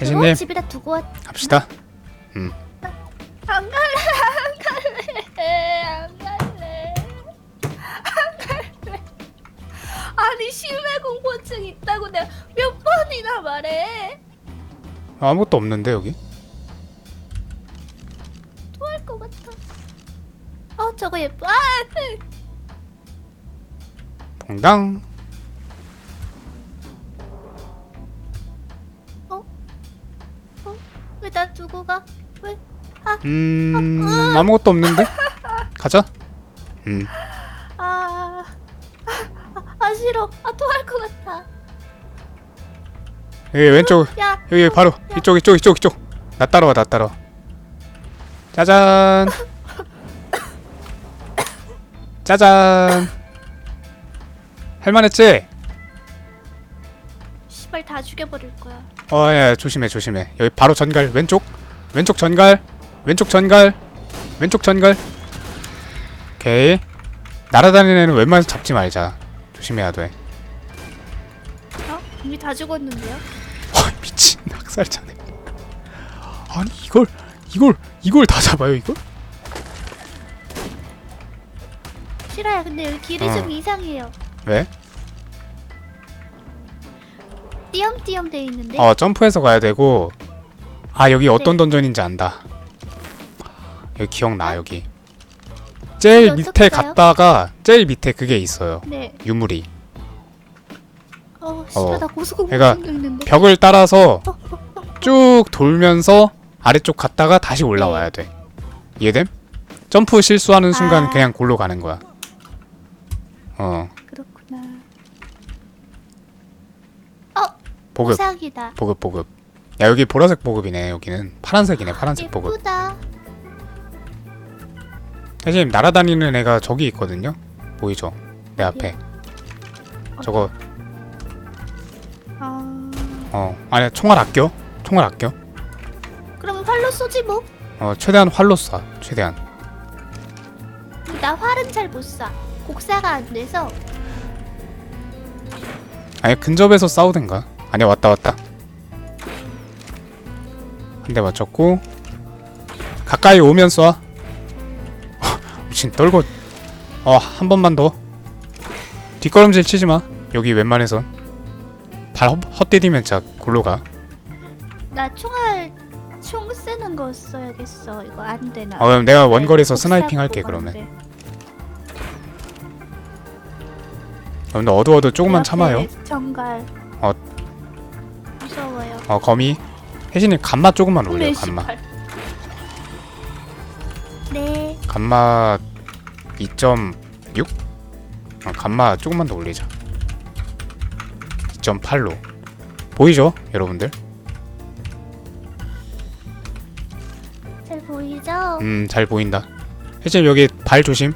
혜진님 그거 집에다 두고 왔. 갑시다. 안 갈래 안 갈래 안 갈래 안 갈래. 아니 심해 공포증 있다고 내가 몇 번이나 말해. 아무것도 없는데 여기. 토할 것 같아. 어 저거 예뻐. 아, 네. 봉당. 음 아무것도 없는데. 가자. 음 아, 아, 아 싫어. 아 토할 것 같아. 여기 왼쪽 야, 여기 바로 이쪽 이쪽 이쪽 이쪽. 나 따라와 나 따라와. 짜잔. 짜잔. 할만했지? 씨발 다 죽여버릴 거야. 어, 예, 조심해, 조심해. 여기 바로 전갈, 왼쪽, 왼쪽 전갈, 왼쪽 전갈, 왼쪽 전갈. 오케이. 날아다니는 애는 웬만해서 잡지 말자. 조심해야 돼. 어? 이미 다 죽었는데요? 아, 미친 낙살자네. 아니 이걸, 이걸, 이걸 다 잡아요, 이걸? 싫어요. 근데 여기 길이 어. 좀 이상해요. 왜? 띄엄띄엄 돼 있는데. 어, 점프해서 가야 되고. 아, 여기 어떤 던전인지 안다. 여기 기억나, 여기. 제일 밑에 어떡해요? 갔다가 제일 밑에 그게 있어요. 네. 유물이. 어, 씨발 어. 나 고소공포증 얘가 있는데. 벽을 따라서 쭉 돌면서 아래쪽 갔다가 다시 올라와야 돼. 이해됨? 점프 실수하는 순간 아. 그냥 골로 가는 거야. 어, 그렇구나. 보급, 보상이다. 보급, 보급. 야 여기 보라색 보급이네. 여기는 파란색이네. 파란색 보급. 예쁘다. 사실 날아다니는 애가 저기 있거든요. 보이죠? 내 앞에. 저거 아, 어 아니 총알 아껴. 총알 아껴. 그러면 활로 쏘지 뭐. 어 최대한 활로 쏴. 최대한. 나 활은 잘 못 쏴. 곡사가 안 돼서. 아니 근접에서 싸우든가. 아니야 왔다 왔다. 한 대 맞췄고 가까이 오면 쏴. 미친 떨고. 어 한 번만 더. 뒷걸음질 치지 마. 여기 웬만해선 발 헛, 헛디디면 진짜 골로 가. 나 총알 총 쓰는 거 써야겠어. 이거 안 되나? 어 그럼 내가 원거리에서 곡사 스나이핑 할게. 그러면. 근데 어두워도 조금만 내 참아요. 정갈. 어. 무서워요. 어 거미. 혜진님 감마 조금만 올려. 네. 씨발. 네. 감마 2.6? 아, 감마 조금만 더 올리자. 2.8로. 보이죠, 여러분들? 잘 보이죠? 음, 잘 보인다. 혜진 여기 발 조심.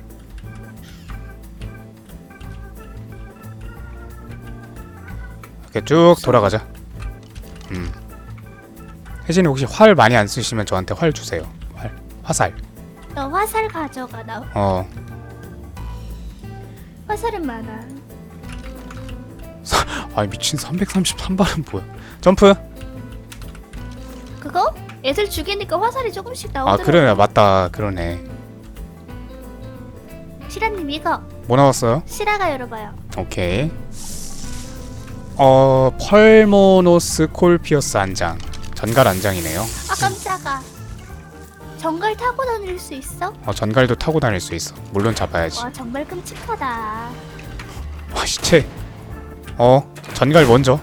이렇게 쭉 돌아가자. 음. 혜진이 혹시 활 많이 안 쓰시면 저한테 활 주세요. 활, 화살. 너 화살 가져가. 나 어, 화살은 많아. 아 미친 333발은 뭐야? 점프. 그거? 애들 죽이니까 화살이 조금씩 아 나오더라고. 그래 맞다 그러네. 시라님 이거 뭐 나왔어요? 시라가 열어봐요. 오케이. 어 펄모노스 콜피어스 안장 전갈 안장이네요. 아 깜짝아. 정갈 타고 다닐 수 있어? 어 전갈도 타고 다닐 수 있어. 물론 잡아야지. 와 정말 끔찍하다. 와 시체. 어 전갈 먼저.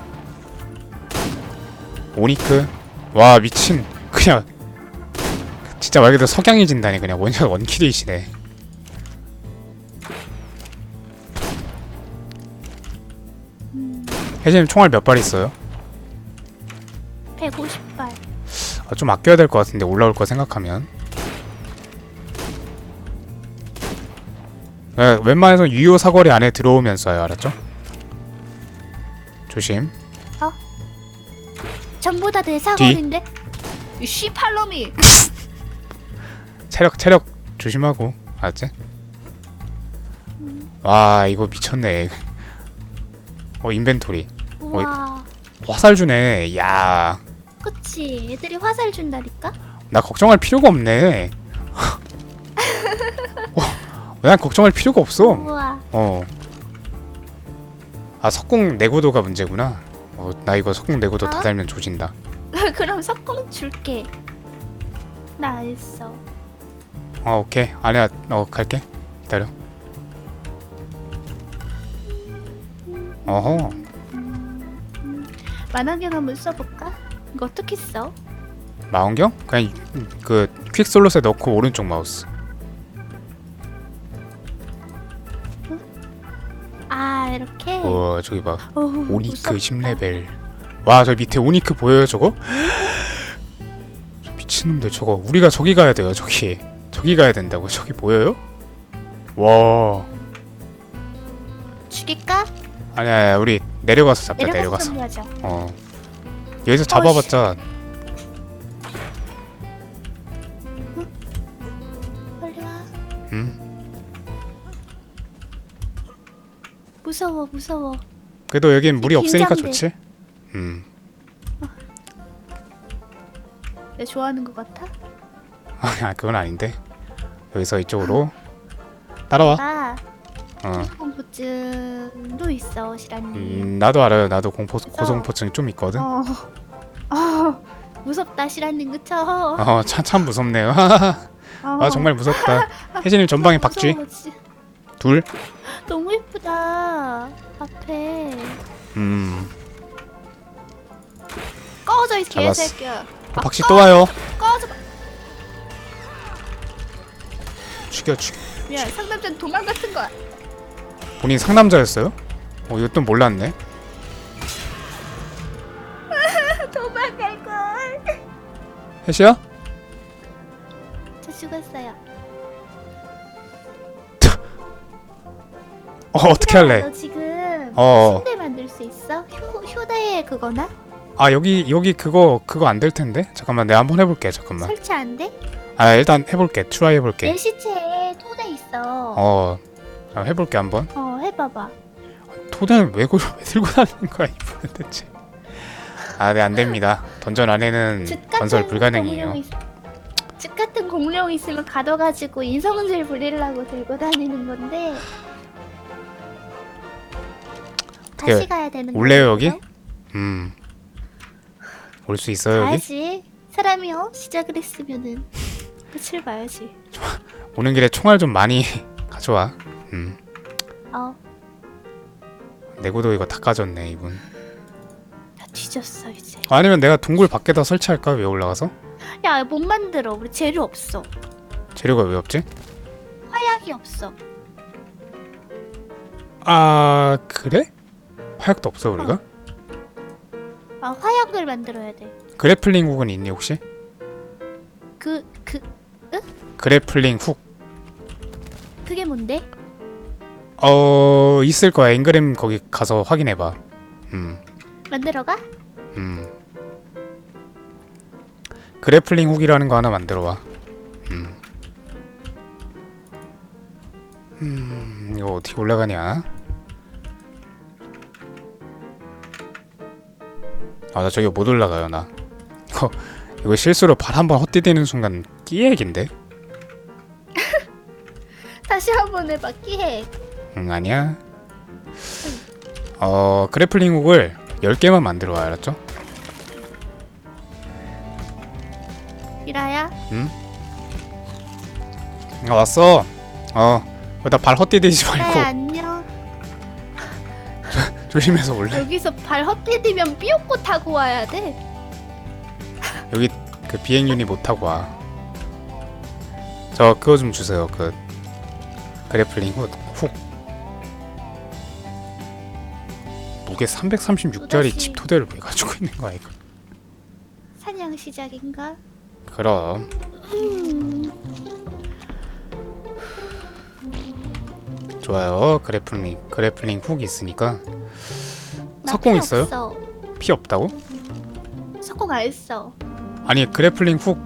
오니크. 와 미친. 그냥 진짜 말 그대로 석양해진다니 그냥 원샷 원킬이시네. 혜진님 총알 몇 발 있어요? 150발. 아, 좀 아껴야 될 것 같은데 올라올 거 생각하면 네, 웬만해서 유효 사거리 안에 들어오면 쏴요 알았죠? 조심 전부 다내 사거리인데? 이 씨팔놈이. 체력 체력 조심하고 알았지? 와 이거 미쳤네 어 인벤토리 우와. 화살 주네 야 그치 애들이 화살 준다니까? 나 걱정할 필요가 없네. 어, 난 걱정할 필요가 없어. 우와 어. 아 석궁 내구도가 문제구나. 어, 나 이거 석궁 내구도 다 어? 달면 조진다. 그럼 석공 줄게 나 알았어 어 오케이 아니야 어 갈게 기다려. 어허 만화경 한번 써볼까? 이거 어떻게 써? 마운경? 그냥 이- 그 퀵슬롯에 넣고 오른쪽 마우스. 아 이렇게? 우와 저기 봐 어우, 오니크 무섭다. 10레벨. 와 저 밑에 오니크 보여요 저거? 저 미친놈들 저거 우리가 저기 가야 돼요 저기 저기 가야 된다고 저기 보여요? 와 죽일까? 아니야 아니야 우리 내려가서 잡자 내려가서 내려가서 정리하자 어 여기서 잡아봤자 빨리 와. 음 무서워 무서워. 그래도 여긴 물이 없으니까 긴장돼. 좋지? 음 내 좋아하는 것 같아? 아니야 그건 아닌데. 여기서 이쪽으로. 따라와. 아 어. 공포증도 있어 시라님. 음, 나도 알아요. 나도 공포 고소공포증이 좀 있거든. 어. 어 무섭다 시라님. 그쵸? 어. 어 참 참 무섭네요. 아 정말 무섭다. 혜진님 전방에 박쥐 무서워, 지- 둘. 너무 예쁘다 앞에. 음, 꺼져 이 잡았어. 개새끼야. 어, 박씨 또 와요. 꺼져. 죽여 죽여. 미안 상남자는 도망 같은 거야 본인 상남자였어요? 어, 이것도 몰랐네. 도망갈걸 혜시야? 저 죽었어요 어, 어떻게 할래? 너 지금 어. 침대 만들 수 있어? 휴, 휴대 그거나? 아, 여기 여기 그거 그거 안 될 텐데. 잠깐만, 내가 한번 해볼게. 잠깐만. 설치 안 돼? 아, 일단 해볼게. 트라이 해볼게. 내 시체에 토대 있어 어, 자, 해볼게 한번. 어 해봐봐 토대는 왜, 고- 왜 들고 다니는 거야 이분은 대체? 아, 네, 안 됩니다. 던전 안에는 같은 건설. 공룡 있... 집 같은 공룡 있으면 가둬가지고 인성질 부리려고 들고 다니는 건데 어떻게 다시 가야 되는 올래요, 거예요? 여기? 음, 올 수 있어요 여기? 가야지 사람이요 시작을 했으면은 끝을 봐야지 오는 길에 총알 좀 많이 가져와. 음, 어 내구도 이거 다 까졌네 이분. 다 뒤졌어 이제 아니면 내가 동굴 밖에다 설치할까? 왜 올라가서? 야 못 만들어 우리 재료 없어 재료가 왜 없지? 화약이 없어 아 그래? 화약도 없어 우리가? 아 화약을 만들어야 그래플링 훅은 있니 혹시? 돼그그 그래플링 훅. 그게 뭔데 어 있을 거야. 앵그램 거기 가서 확인해 봐. 음, 만들어 가 음. 그래플링 훅이라는 거 하나 만들어 와. 음. 음, 이거 어떻게 올라가냐? 아, 나 저기 못 올라가요, 나. 이거, 이거 실수로 발 한 번 헛디디는 순간 끼액인데? 다시 한 번 해봐 끼해 응, 아니야. 어, 그래플링 훅을 10개만 만들어 와, 알았죠? 미라야 아, 왔어. 어, 거기다 발 헛디디지 말고 안녕 조심해서 올래. 여기서 발 헛디디면 삐옥고 타고 와야 돼 여기 그 비행 유닛 못 타고 와. 저 그거 좀 주세요. 그 그래플링 훅. 훅. 무게 336짜리 또다시. 집 토대를 왜 가지고 있는 거야 이거? 사냥 시작인가 그럼 음, 좋아요. 그래플링 그래플링 훅 있으니까 나 석공 있어요? 없어. 피 없다고? 석공 안 써. 아니 그래플링 훅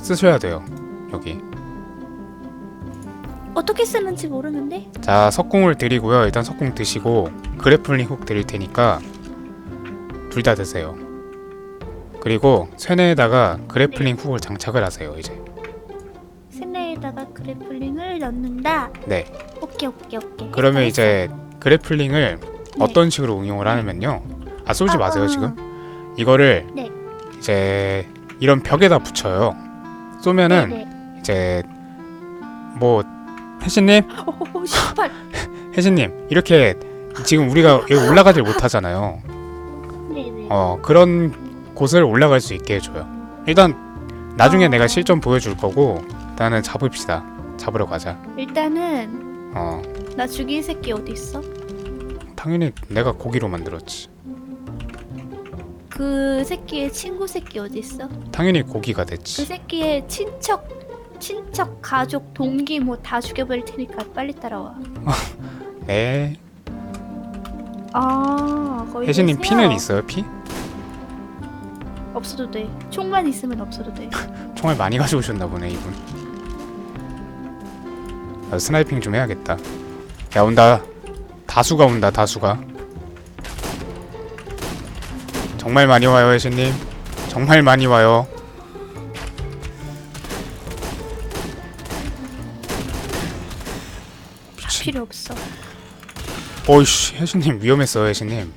쓰셔야 돼요. 여기. 어떻게 쓰는지 모르는데? 자 석궁을 드리고요. 일단 석궁 드시고 그래플링 훅 드릴 테니까 둘 다 드세요. 그리고 쇠뇌에다가 그래플링 훅을 장착을 하세요 이제 스네에다가 그래플링을 넣는다. 네 오케이 오케이 오케이. 그러면 이제 그래플링을 네. 어떤 식으로 응용을 하냐면요 아 쏘지 아, 마세요 아. 지금 이거를 네. 이제 이런 벽에다 붙여요 쏘면은 네네. 이제 뭐 혜진님 오 씨발. 혜진님 이렇게 지금 우리가 여기 올라가질 못하잖아요 네네. 어 그런 곳을 올라갈 수 있게 해줘요 일단 나중에 어. 내가 실전 보여줄 거고 일단은 잡읍시다 잡으러 가자 일단은 어 나 죽인 새끼 어디 있어? 당연히 내가 고기로 만들었지 그 새끼의 친구 새끼 어디 있어? 당연히 고기가 그 됐지 새끼의 친척 친척 가족 동기 뭐 다 죽여버릴 테니까 빨리 따라와. 네아 거의 혜진님 계세요? 피는 있어요 피? 없어도 돼. 총만 있으면 없어도 돼. 총알 많이 가져오셨나 보네 이분 나 스나이핑 좀 해야겠다 야 온다 다수가 온다 다수가 정말 많이 와요 혜진님 정말 많이 와요 어이씨 혜진님 위험했어 혜진님.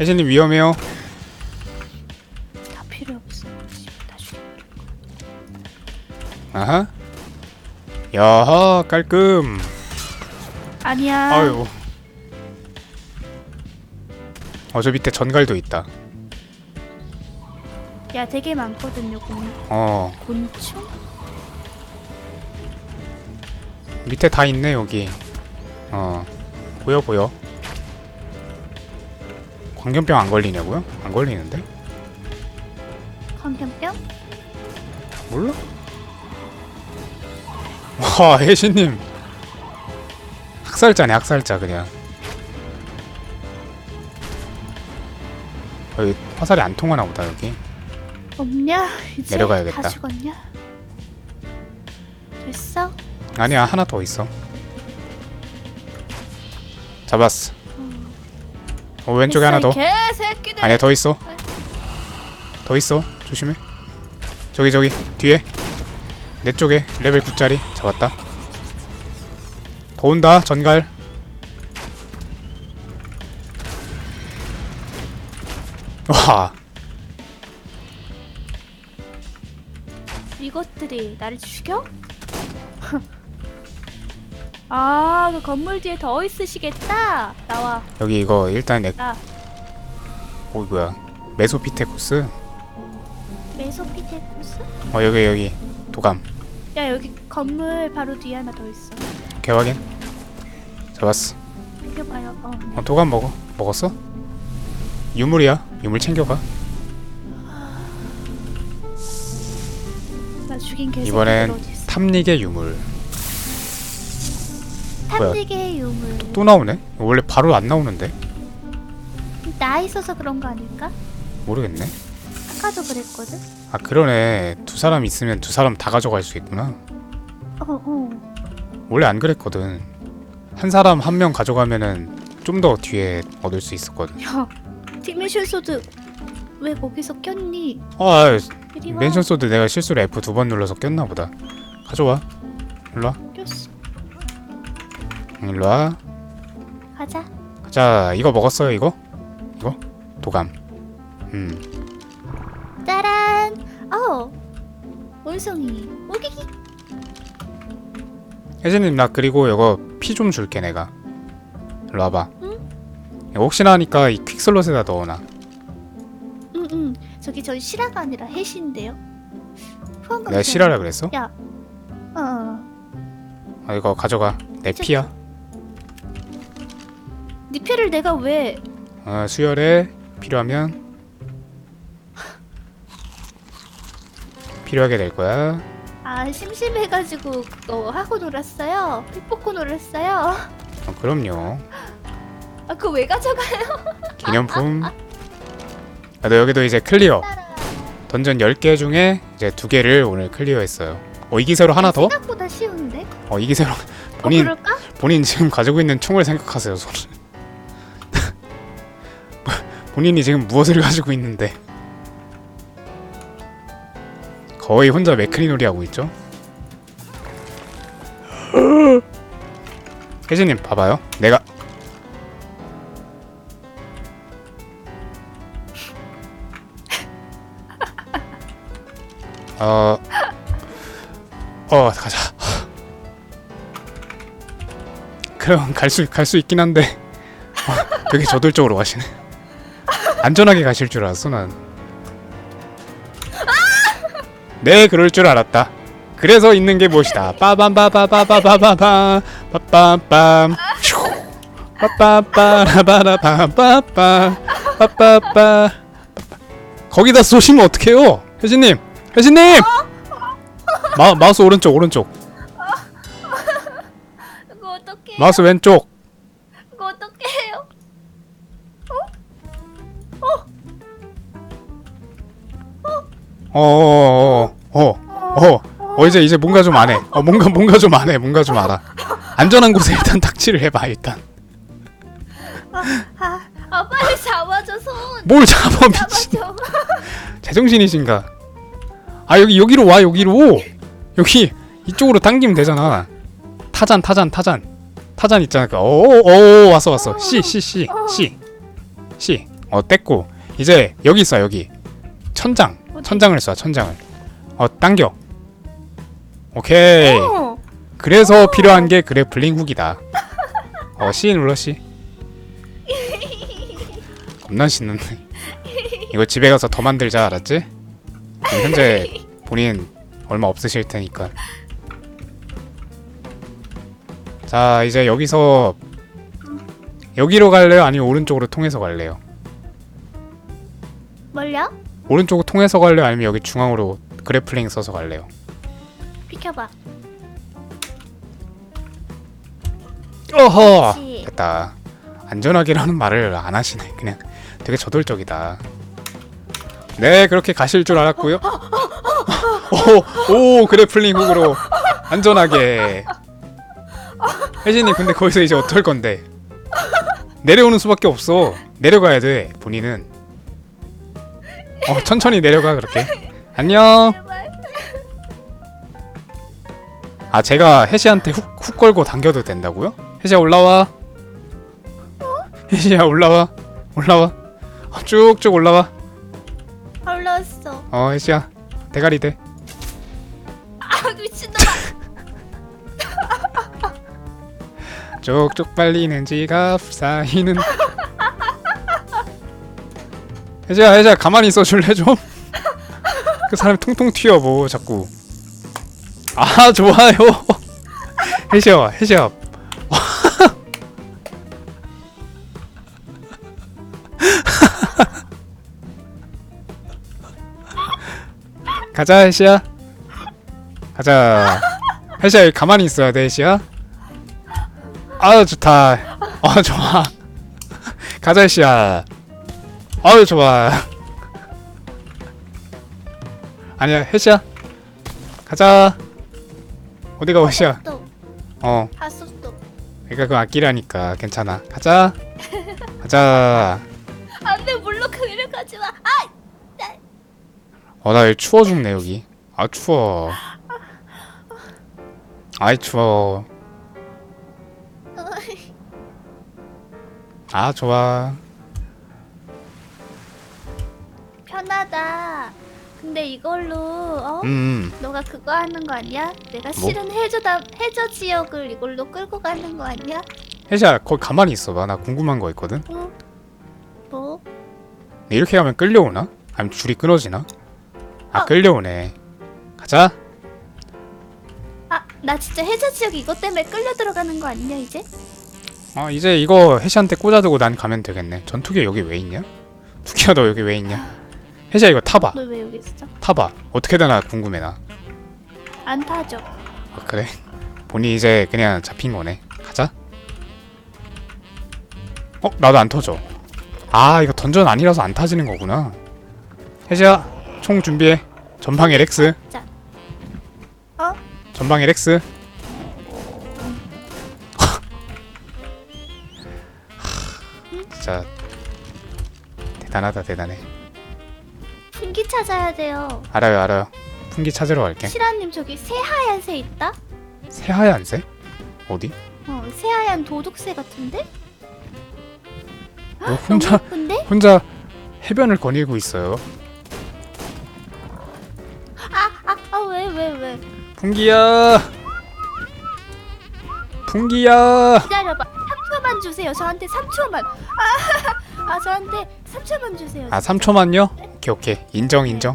혜진님 위험해요? 다 필요 없어. 아하. 야하 깔끔. 아니야. 아유. 어저 밑에 전갈도 있다. 야 되게 많거든요. 곤, 어. 곤충? 밑에 다 있네 여기. 어 보여 보여 광견병 안 걸리냐고요? 안 걸리는데? 광견병? 몰라? 와 혜신님 학살자네 학살자 그냥 여기 화살이 안 통하나 보다 여기 없냐? 이제 내려가야겠다. 다 죽었냐? 됐어? 아니야 하나 더 있어 잡았어. 어 왼쪽에 하나 더. 개새끼들. 아니야 더 있어. 더 있어. 조심해. 저기 저기. 뒤에. 내 쪽에 레벨 9짜리. 잡았다. 더 온다 전갈. 와. 이것들이 나를 죽여? 아, 그 건물 뒤에 더 있으시겠다. 나와. 여기 이거 일단 내나 어, 뭐야 메소피테쿠스 메소피테쿠스? 어 여기 여기 도감 야, 여기 건물 바로 뒤에 하나 더 있어. 개확인 잡았어 챙겨봐요. 어. 어 도감 먹어 먹었어? 유물이야 유물 챙겨가 나 죽인 개새끼들 이번엔 어디 있어? 탐닉의 유물 탐닉의 유물. 또 나오네? 원래 바로 안 나오는데 나 있어서 그런 거 아닐까? 모르겠네 아까도 그랬거든. 아 그러네 두 사람 있으면 두 사람 다 가져갈 수 있구나 어, 어. 원래 안 그랬거든 한 사람 한 명 가져가면은 좀 더 뒤에 얻을 수 있었거든 야, 디메션 소드 왜 거기서 꼈니? 아 이리 와. 멘션 소드 내가 실수로 F 두 번 눌러서 꼈나 보다 가져와 일로와. 일로 와 가자. 자 이거 먹었어요 이거? 이거? 도감 음 짜란. 어. 원숭이. 오기기. 혜진님 나 그리고 이거 피 좀 줄게 내가 일로 와봐 응? 혹시나 하니까 이 퀵슬롯에다 넣어놔 응, 응. 저기 저 실화가 아니라. 후원금. 내가 실하라 그랬어? 야. 어. 아 이거 가져가 내 저- 피야 네 피를 내가 왜? 어, 수혈에 필요하면 필요하게 될 거야 아 심심해가지고 그거 하고 놀았어요. 피 뽑고 놀았어요. 어, 그럼요 아 그거 왜 가져가? 기념품 아, 너 여기도 이제 클리어 던전 10개 중에 이제 두 개를 오늘 클리어했어요 어 이 기세로 하나 더? 생각보다 쉬운데? 어 이 기세로 어, 본인 그럴까? 본인 지금 가지고 있는 총을 생각하세요 손 본인이 지금 무엇을 가지고 있는데 거의 혼자 맥크리 놀이 하고 있죠. 혜진님 봐봐요. 내가 어, 어 가자. 그럼 갈 수 갈 수 있긴 한데 어, 되게 저돌적으로 가시네. 안전하게 가실 줄 알았어 난. 네, 그럴 줄 알았다. 그래서 있는 게 무엇이다. 빠밤바바바바바바바 빠빰빰 슈. 빠빠빠라바라바빠빠 빠빠빠 거기다 쏘시면 어떡해요? 혜진님, 혜진님. 마 마우스 오른쪽 오른쪽 그거 어떻게? 마우스 왼쪽 어어어 어 어, 어, 이제 이제 뭔가 좀 안해. 어 뭔가 뭔가 좀 안해. 뭔가 좀 알아. 안전한 곳에 일단 탁치를 해봐 일단. 아, 아 빨리 잡아줘 손. 뭘 잡아 미친. 잡아줘. 제정신이신가? 아 여기 여기로 와 여기로. 여기 이쪽으로 당기면 되잖아. 타잔 타잔 타잔. 타잔 있잖아 오오 왔어 왔어. C C C C C 어 뗐고. 이제 여기 있어 여기. 천장 천장을 쏴 천장을 어 당겨 오케이 어. 그래서 필요한 게 그래플링 훅이다. 어, C 눌러 C. 겁나 신는데. 이거 집에 가서 더 만들자, 알았지? 지금 현재 본인 얼마 없으실 테니까. 자, 이제 여기서 여기로 갈래요? 아니면 오른쪽으로 통해서 갈래요? 뭘요? 오른쪽으로 통해서 갈래요? 아니면 여기 중앙으로 그래플링 써서 갈래요? 비켜봐. 어허! 그렇지. 됐다. 안전하게라는 말을 안 하시네. 그냥 되게 저돌적이다. 네 그렇게 가실 줄 알았고요. 오, 오 그래플링 훅으로 안전하게. 혜진님 근데 거기서 이제 어떨 건데? 내려오는 수밖에 없어. 내려가야 돼 본인은 어 천천히 내려가 그렇게 안녕. 아 제가 혜시한테 훅, 훅 걸고 당겨도 된다고요? 혜시야 올라와 혜시야 올라와 올라와 어, 쭉쭉 올라와 올라왔어. 어 혜시야 대가리 대 아 미친놈아. 쭉쭉 빨리는 지갑 쌓이는 혜시야 혜시야. 가만히 있어 줄래 좀? 그 사람이 통통 튀어 뭐 자꾸. 아 좋아요. 혜시야 혜시야 가자 혜시야. 가자. 혜시야 가만히 있어야 돼 혜시야. 아유 좋다. 아 좋아. 가자 혜시야 아유 좋아. 아니야 혜시야. 가자. 어디가 혜시야? 또 어. 하수 또. 그러니까 그거 아끼라니까. 괜찮아. 가자. 가자. 안돼 물로 그리로 가지 마. 아. 어나 여기 추워 죽네 여기. 아 추워. 아이 추워. 아 좋아 편하다. 근데 이걸로 어? 음 너가 그거 하는 거 아니야? 내가 뭐? 실은 해저다 해저 지역을 이걸로 끌고 가는 거 아니야? 혜시야 거기 가만히 있어봐 나 궁금한 거 있거든 어? 뭐? 근데 이렇게 가면 끌려오나? 아니면 줄이 끊어지나? 아 어. 끌려오네 가자 아, 나 진짜 해저 지역 이것 때문에 끌려 들어가는 거 아니냐 이제? 어 이제 이거 혜시한테 꽂아두고 난 가면 되겠네 전투기 여기 왜 있냐? 투키야 너 여기 왜 있냐? 혜시야 이거 타봐 너 왜 여기 있어? 타봐 어떻게 되나 궁금해 나 안 타죠. 아, 그래? 본이 이제 그냥 잡힌 거네. 가자. 어, 나도 안 터져. 아, 이거 던전 아니라서 안 타지는 거구나. 혜지야, 총 준비해. 전방 LX. 자. 어? 전방 LX. 진짜 대단하다 대단해. 풍기 찾아야 돼요. 알아요 알아요. 풍기 찾으러 갈게 시라님 저기 새하얀 새 있다? 새하얀새? 어디? 어 새하얀 도둑새 같은데? 너 혼자 너무 예쁜데? 혼자 해변을 거닐고 있어요 아왜 왜 왜? 풍기야 풍기야 기다려봐 3초만 주세요 저한테 3초만 아, 아 저한테 3초만 주세요 아 3초만요? 오케이 오케이 인정 인정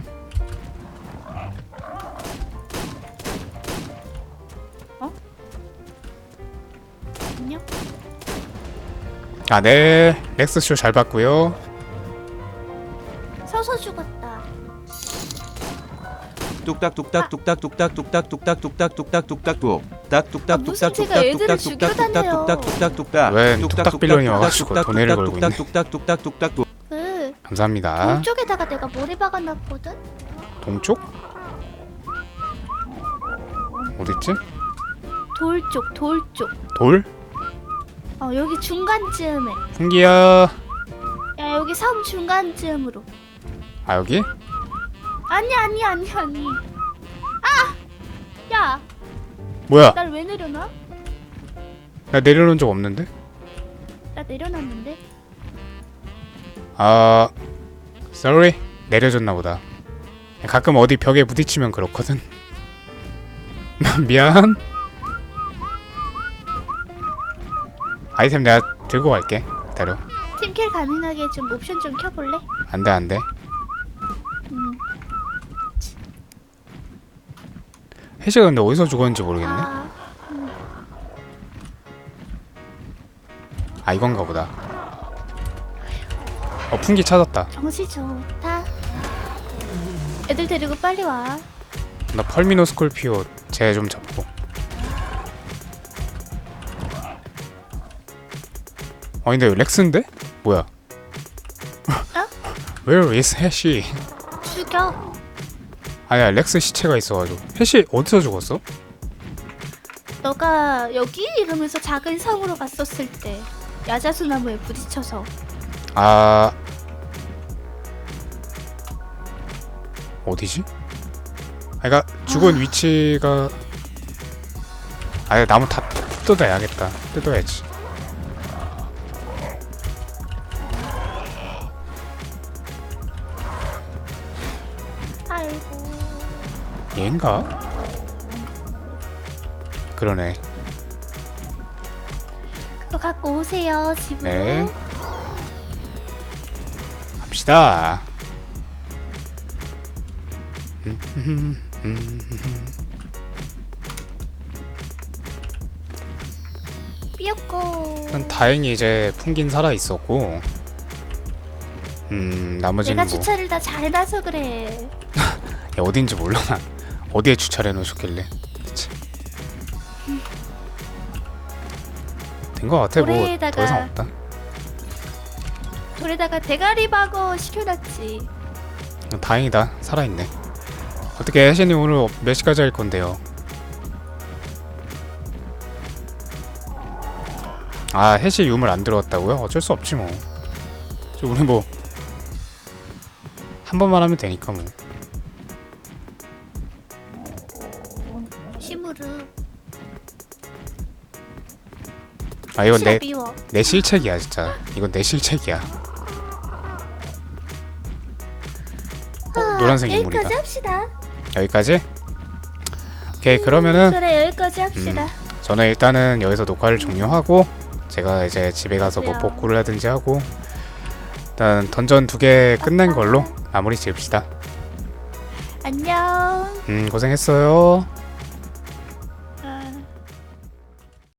안녕? 아네 렉스쇼 잘 봤고요 서서 죽었다 뚝딱 뚝딱 뚝딱 뚝딱 뚝딱 뚝딱 뚝딱 뚝딱 뚝딱 뚝 딱 뚝딱 아, 무슨 뚝딱 제가 애들을 뚝딱 죽여 뚝딱 다녀요. 뚝딱 뚝딱 뚝딱 웬 뚝딱 뚝딱 빌런이 뚝딱 와가지고 뚝딱 돈을 뚝딱 걸고 있네. 뚝딱 뚝딱 뚝딱 뚝딱 그 감사합니다 동쪽에다가 내가 모래 박아놨거든? 동쪽? 어딨지? 돌쪽 돌쪽 돌? 어 여기 중간쯤에 풍기야 야 여기 섬 중간쯤으로 아 여기? 아니 아니 아니 아니 아! 야! 뭐야 날 왜 내려놔? 나 내려놓은 적 없는데? 나 내려놨는데? 아 sorry. 내려줬나 보다. 가끔 어디 벽에 부딪히면 그렇거든. 미안. 아이템 내가 들고 갈게. 기다려. 팀킬 가능하게 좀 옵션 좀 켜볼래? 안 돼 안 돼. 음. 해시가 근데 어디서 죽었는지 모르겠네. 아, 아 이건가 보다 어 풍기 찾았다 정시 좋다. 애들 데리고 빨리 와. 나 펄미노 스콜피오 쟤 좀 잡고 어 근데 렉스인데? 뭐야 Where is 해시 죽여. 아니야 렉스 시체가 있어가지고 해시 어디서 죽었어? 너가 여기 이러면서 작은 섬으로 갔었을 때 야자수 나무에 부딪혀서 아 어디지? 아 그니까 죽은 위치가 아니 나무 다 뜯어야겠다 뜯어야지 아이고. 얘인가? 그러네 그거 갖고 오세요 집으로. 네 갑시다. 삐었고. 난 다행히 이제 풍긴 살아 있었고 음 나머지는 내가 뭐. 주차를 다 잘 해놔서 그래. 야, 어딘지 몰라. 난 어디에 주차를 해놓으셨길래. 된거 같아. 뭐 더 모래에다가- 이상 없다 돌에다가 대가리 박어 시켜놨지. 다행이다 살아있네 어떻게 혜신님 오늘 몇 시까지 할 건데요 아 해시 유물 안 들어왔다고요? 어쩔 수 없지 뭐 저 우리 뭐한 번만 하면 되니까 뭐 시무르. 아 이건 싫어 내, 미워. 내 실책이야 진짜 이건 내 실책이야 노란색 인물이다 여기까지 합시다. 여기까지? 오케이 그러면은 그래 여기까지 합시다. 음. 저는 일단은 여기서 녹화를 종료하고 제가 이제 집에 가서 뭐 그래요. 복구를 하든지 하고 일단 던전 두 개 끝낸 걸로 마무리 지읍시다 안녕. 음 고생했어요